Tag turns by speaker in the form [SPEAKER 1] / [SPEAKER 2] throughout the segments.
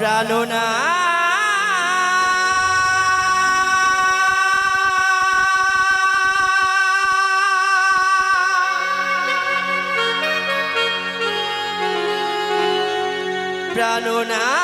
[SPEAKER 1] প্রাণনা প্রাণনা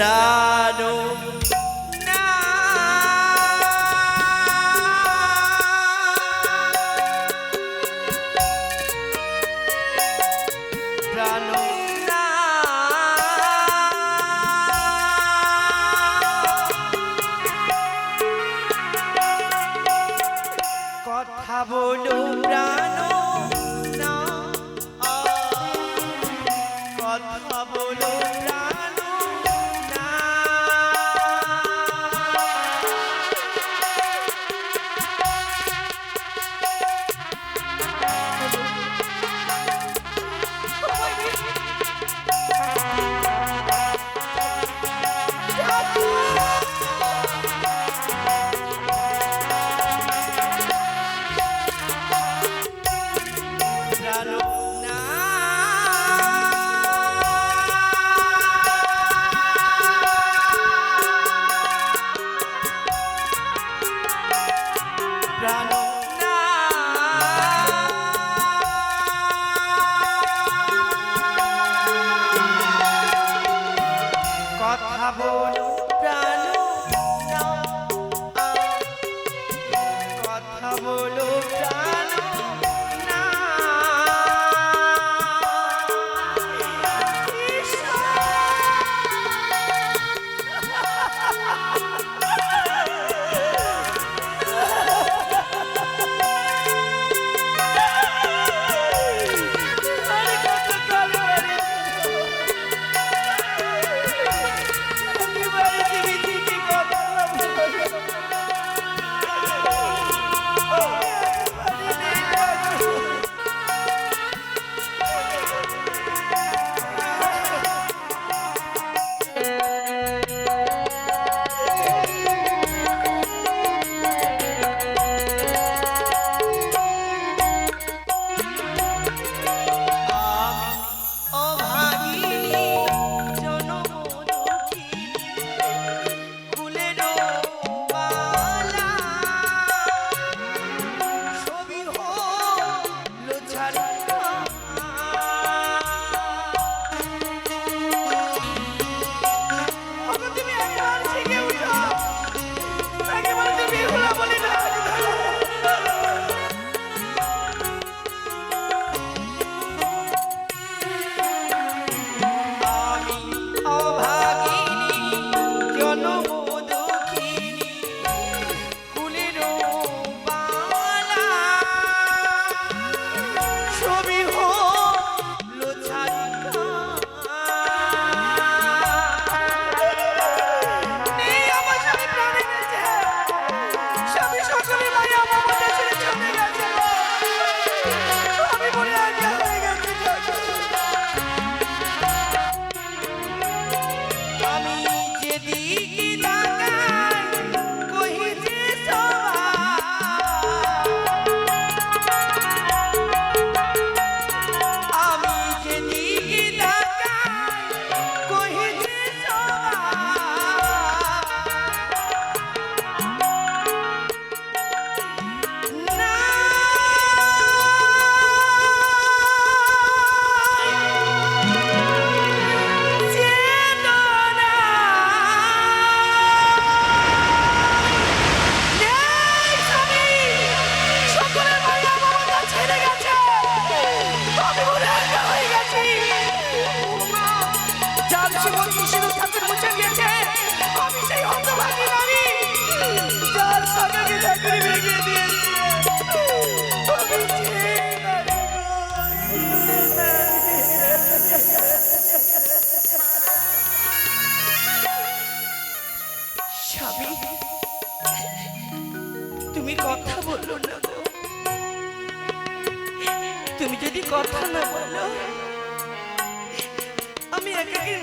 [SPEAKER 1] side.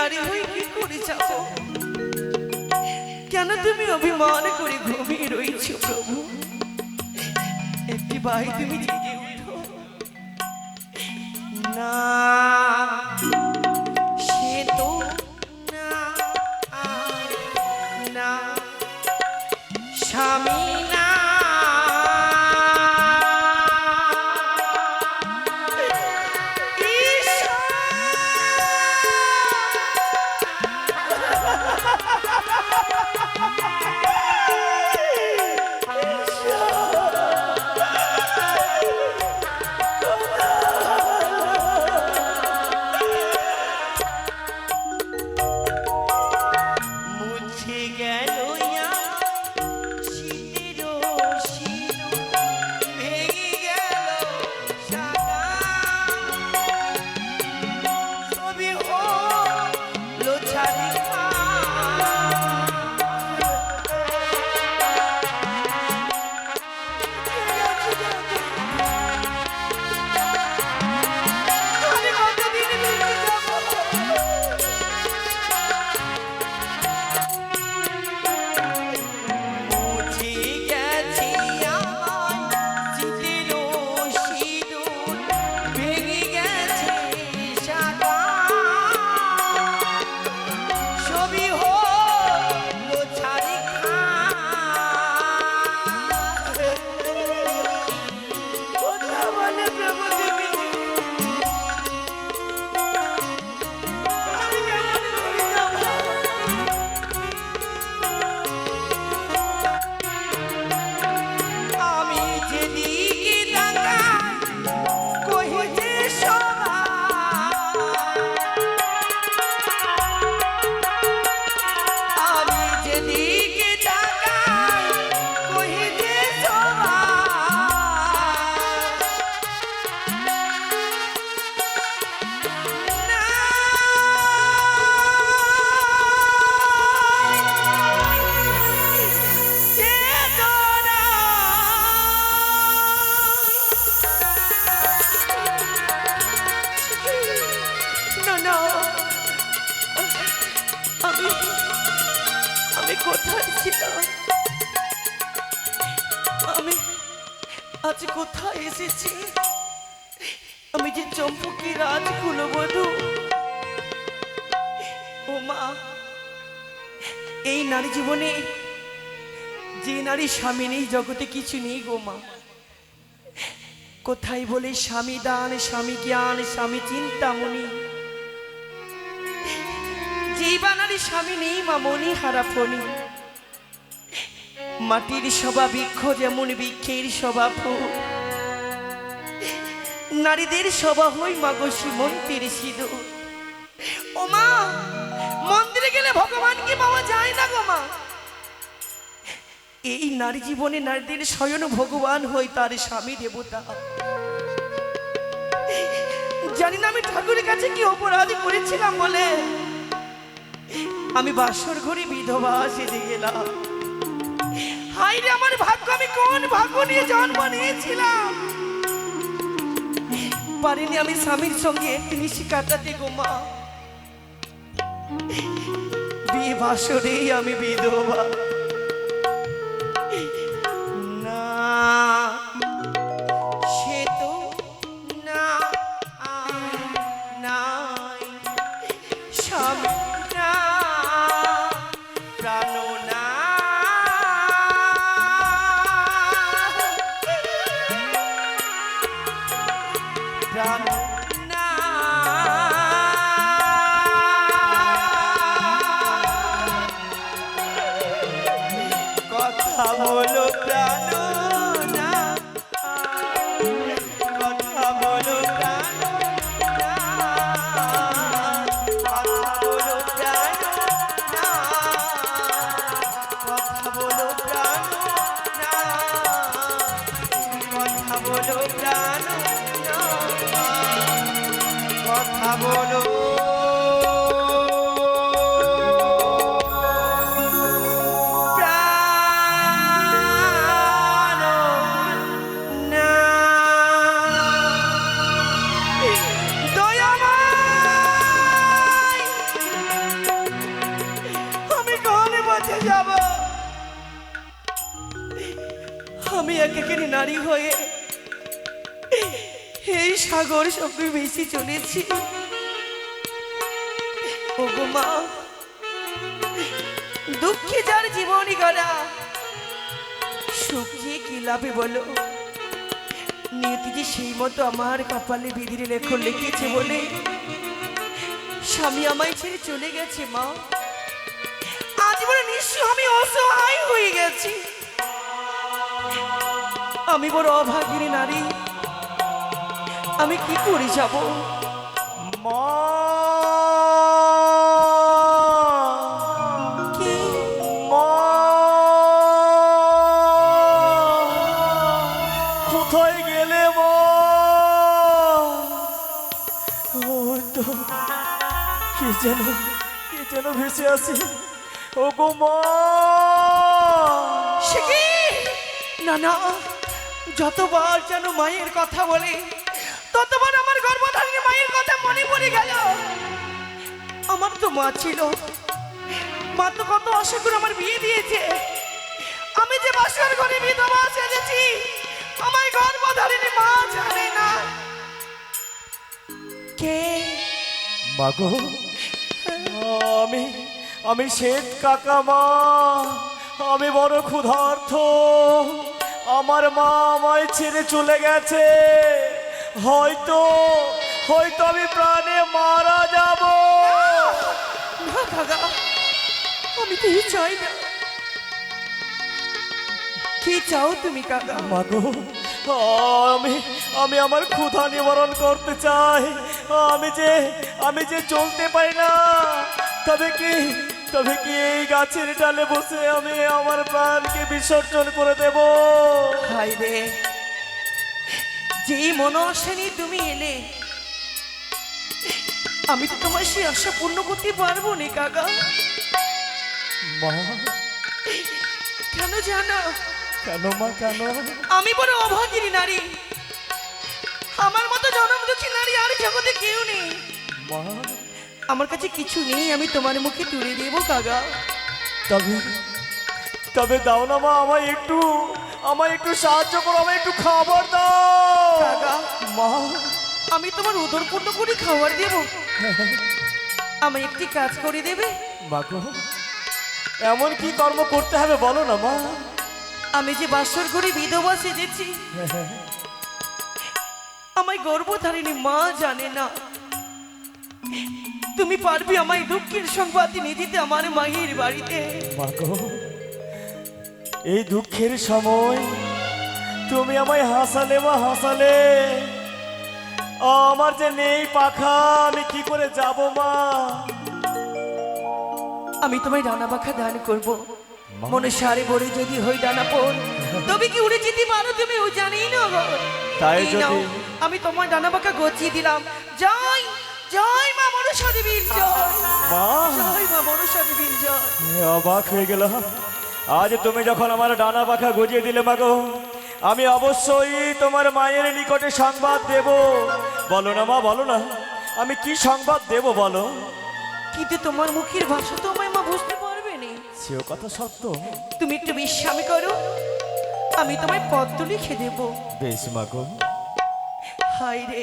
[SPEAKER 1] নারী হয়ে কি করে যাব? কেন তুমি অভিমান করে ঘুমিয়ে রয়েছো প্রভু? একটি ভাই তুমি আমি কোথায় ছিলাম আমি আজ কোথায় এসেছি? আমি যে চম্পকি রাজ কুলবধূ ও মা, এই নারী জীবনে যে নারী স্বামী নেই, জগতে কিছু নেই গো মা। কোথায় বলে স্বামী দান, স্বামী জ্ঞান, স্বামী চিন্তামণি? জীবানারি স্বামী নেই, মা মনি হারা মাটির সভা বৃক্ষ যেমন বৃক্ষের ফুল নারীদের সভা হই মাগো সীমন্তের সিঁদুর। ও মা, মন্দিরে গেলে ভগবানকে পাওয়া যায় না গো মা? এই নারী জীবনে নারীদের স্বয়ং ভগবান হই তার স্বামী দেবতা। জানি না আমি ঠাকুরের কাছে কি অপরাধী করেছিলাম বলে। আমি বাসর ঘরে বিধবা সেজে গেলাম। হাই রে, আমার ভাগ্য, আমি কোন ভাগ্য নিয়ে জন্ম নিয়েছিলাম? পারিনি আমি স্বামীর সঙ্গে নিশি কাটাতে গো মা। বাসরেই আমি বিধবা। abono সাগর সঙ্গে ভেসে চলেছি। মা, দুঃখে যার জীবনই গলা সুখে কি লাভে বলো? নিয়তি যে সেই মতো আমার কপালে বিধির লেখন লিখেছে বলে স্বামী আমায় ছেড়ে চলে গেছে মা। আজ বলে নিশ্চয় আমি অসহায় হয়ে গেছি। আমি বড় অভাগিনী নারী। আমি কি করে যাব?
[SPEAKER 2] মা!
[SPEAKER 1] কি?
[SPEAKER 2] মা! কোথায় গেলে মা? ওই তো কে যেন কে যেন ভেসে আছে ও গো মা!
[SPEAKER 1] না না যতবার যেন মায়ের কথা বলে ততবার আমার গর্ভধারণী মায়ের কথা মনে পড়ে গেল। আমার তো মা ছিল। মা তো কত আমার বিয়ে দিয়েছে। আমি যে বাসার ঘরে বিধবা সেজেছি আমার গর্ভধারিণী মা জানে না। কে?
[SPEAKER 2] মাগো আমি আমি শ্বেত কাকা মা। আমি বড় ক্ষুধার্থ আমার মা আমায় ছেড়ে চলে গেছে। হয়তো হয়তো আমি প্রাণে মারা যাব।
[SPEAKER 1] না আমি তো চাই না। কি চাও তুমি কাকা?
[SPEAKER 2] মাগো আমি আমি আমার ক্ষুধা নিবারণ করতে চাই। আমি যে আমি যে চলতে পারি না তবে কি তবে কি এই গাছের ডালে বসে আমি আমার প্রাণকে বিসর্জন করে দেব?
[SPEAKER 1] হাই রে যেই মনসা নিয়ে তুমি এলে আমি তো তোমার সেই আশা পূর্ণ করতে পারব না কাকা।
[SPEAKER 2] মা।
[SPEAKER 1] কেন জানো?
[SPEAKER 2] কেন মা কেন?
[SPEAKER 1] আমি বড় অভাগিনী নারী। আমার মতো জনম দুঃখী নারী আর জগতে কেউ নেই।
[SPEAKER 2] মা।
[SPEAKER 1] আমার কাছে কিছু নেই আমি তোমার মুখে তুলে দেবো কাকা।
[SPEAKER 2] তবে তবে দাও না মা আমায় একটু। আমায় একটু সাহায্য করো আমায় একটু খাবার দাও।
[SPEAKER 1] কাকা
[SPEAKER 2] মা।
[SPEAKER 1] আমি তোমার উদর পূর্ণ করে খাবার দেব। আমায় একটি কাজ করে দেবে।
[SPEAKER 2] এমন কি কর্ম করতে হবে বলো না মা?
[SPEAKER 1] আমি যে বাসর ঘরে বিধবা সেজেছি আমায় গর্ভধারিণী মা জানে না। তুমি পারবে আমায় দুঃখের সংবাদ নিয়ে দিতে আমার মায়ের বাড়িতে।
[SPEAKER 2] মাগো এই দুঃখের সময় তুমি আমায় হাসালে মা হাসালে। আমার যে নেই পাখা আমি কি করে যাব মা?
[SPEAKER 1] আমি তোমায় ডানা পাখা দান করব। মনে সারে বড়ে যদি হই ডানা পর। তবে কি উড়ে যেতে পারো তুমি ও জানি না গো।
[SPEAKER 2] তাই যদি-
[SPEAKER 1] আমি তোমার ডানা পাখা গচিয়ে দিলাম। জয় জয় মা মনসা দেবীর জয়।
[SPEAKER 2] মা।
[SPEAKER 1] জয় মা মনসা দেবীর জয়
[SPEAKER 2] অবাক হয়ে গেলাম। আজ তুমি যখন আমার ডানা পাখা গজিয়ে দিলে মাগো আমি অবশ্যই তোমার মায়ের নিকটে সংবাদ দেব। বলো না মা বলো না আমি কি সংবাদ দেব বলো?
[SPEAKER 1] কিন্তু তোমার মুখের ভাষা তো আমায় মা বুঝতে পারবে না।
[SPEAKER 2] সেও কথা সত্য।
[SPEAKER 1] তুমি একটু বিশ্রাম করো আমি তোমায় পদ্ম লিখে দেব।
[SPEAKER 2] বেশ মাগো
[SPEAKER 1] হাই রে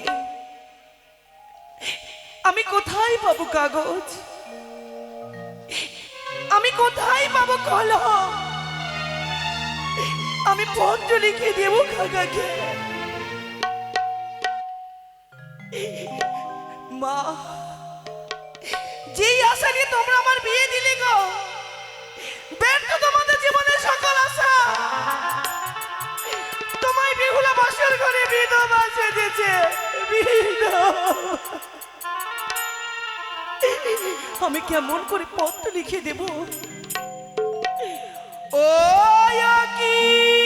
[SPEAKER 1] আমি কোথায় পাবো কাগজ? আমি কোথায় পাবো কলম আমি পত্র লিখে দেব কাকাকে। মা, যেই আশা নিয়ে তোমরা আমার বিয়ে দিলে গো, ব্যর্থ তোমাদের জীবনের সকল আশা। তোমায় বেহুলা বাসর করে বিধবা সেজেছে। বিধবা। আমি কেমন করে পত্র লিখে দেব? ও কি?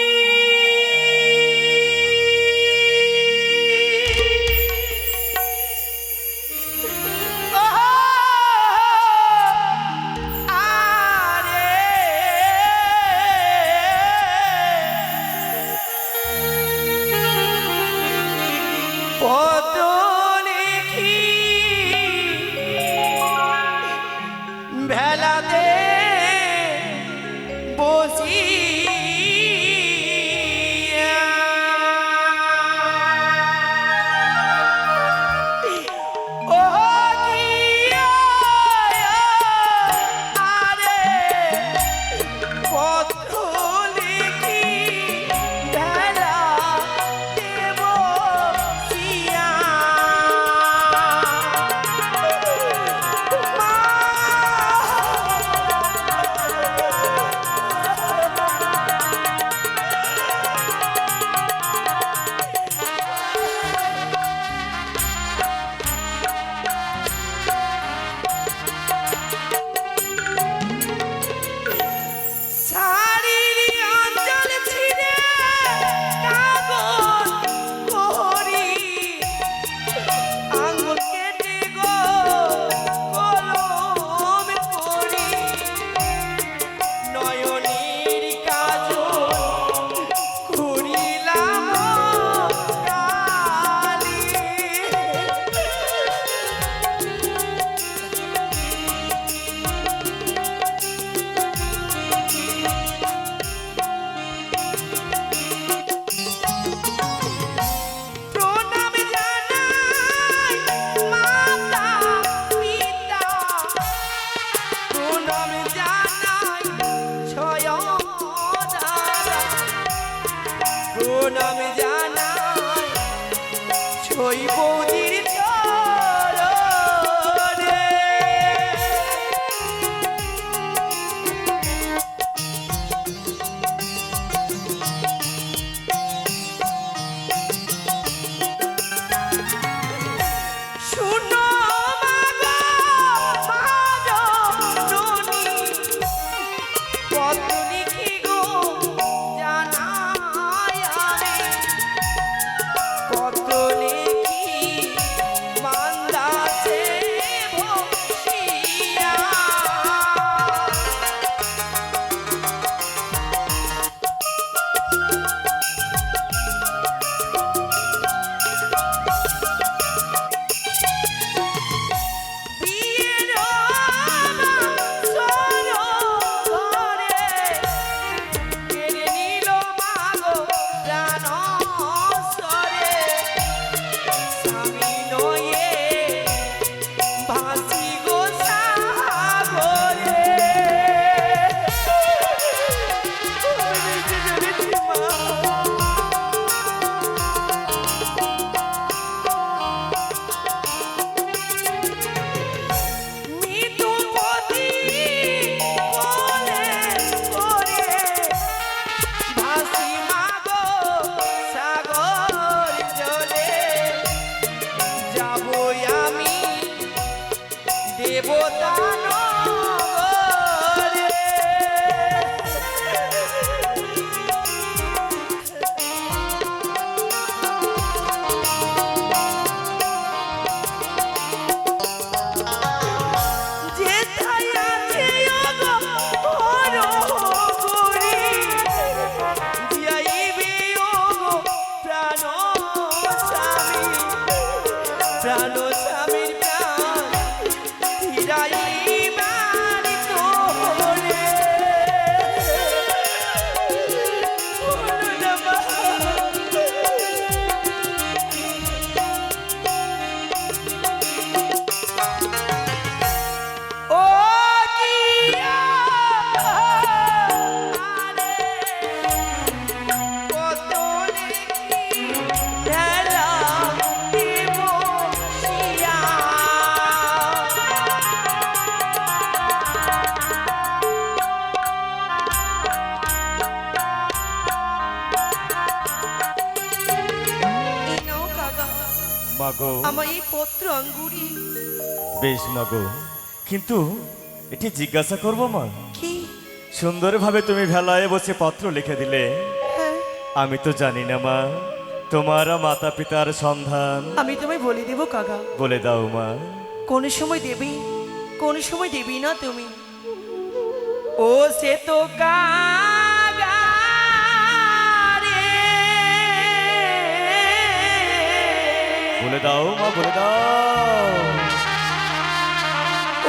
[SPEAKER 1] 所以不急 দেবতা। রঙ্গুরি
[SPEAKER 2] বেশ মাগো কিন্তু এটি জিজ্ঞাসা করব মা।
[SPEAKER 1] কি?
[SPEAKER 2] সুন্দরভাবে তুমি ভেলায় বসে পত্র লিখে দিলে।
[SPEAKER 1] হ্যাঁ।
[SPEAKER 2] আমি তো জানি না মা তোমার মাতা পিতার সন্ধান।
[SPEAKER 1] আমি তোমায় বলে দেব কাকা।
[SPEAKER 2] বলে দাও মা।
[SPEAKER 1] কোন সময় দেবী কোন সময় দেবী না তুমি? ও সে তো গা
[SPEAKER 2] বলে দাও মা বলে দাও।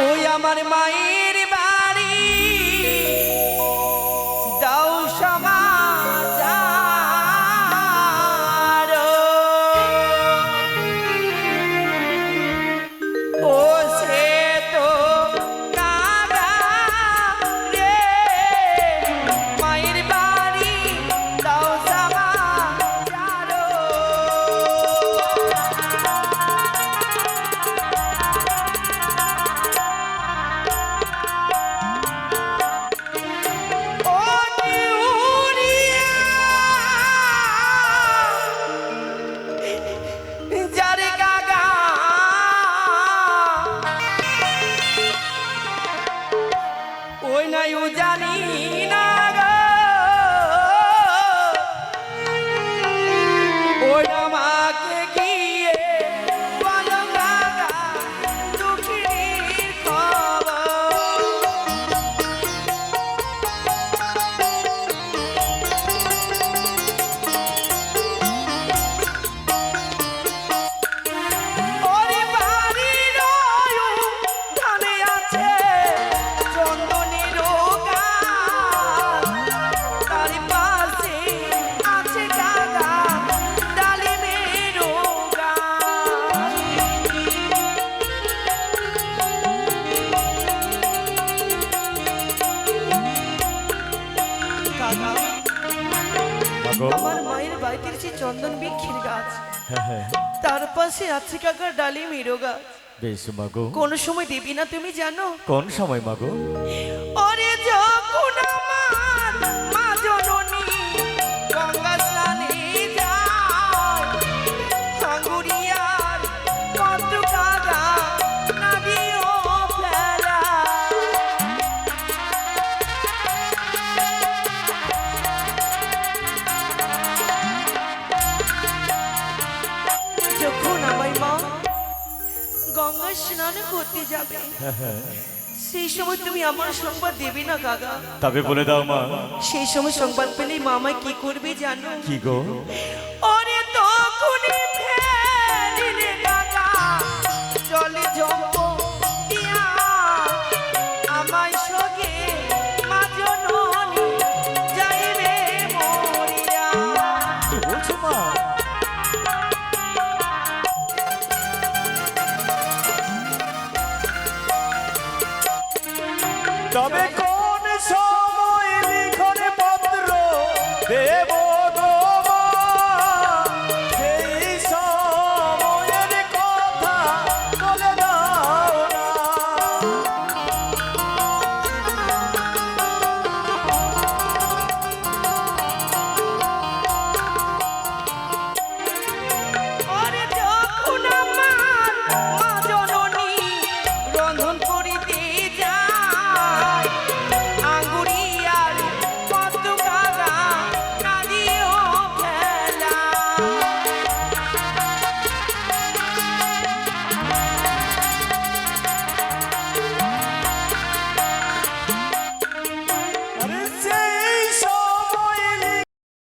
[SPEAKER 1] ওই আমার মায়ের
[SPEAKER 2] হ্যাঁ, হ্যাঁ।
[SPEAKER 1] তার পাশে আছে কাকা ডালি মিরো
[SPEAKER 2] বেশ মাগো।
[SPEAKER 1] কোন সময় দিবি না তুমি জানো?
[SPEAKER 2] কোন সময় মাগো?
[SPEAKER 1] অরে যা! করতে যাবে সেই সময় তুমি আমার সংবাদ দেবে না কাকা
[SPEAKER 2] তবে বলে দাও মা।
[SPEAKER 1] সেই সময় সংবাদ পেলে মামা কি করবে জানো?
[SPEAKER 2] কি গো? Bebo!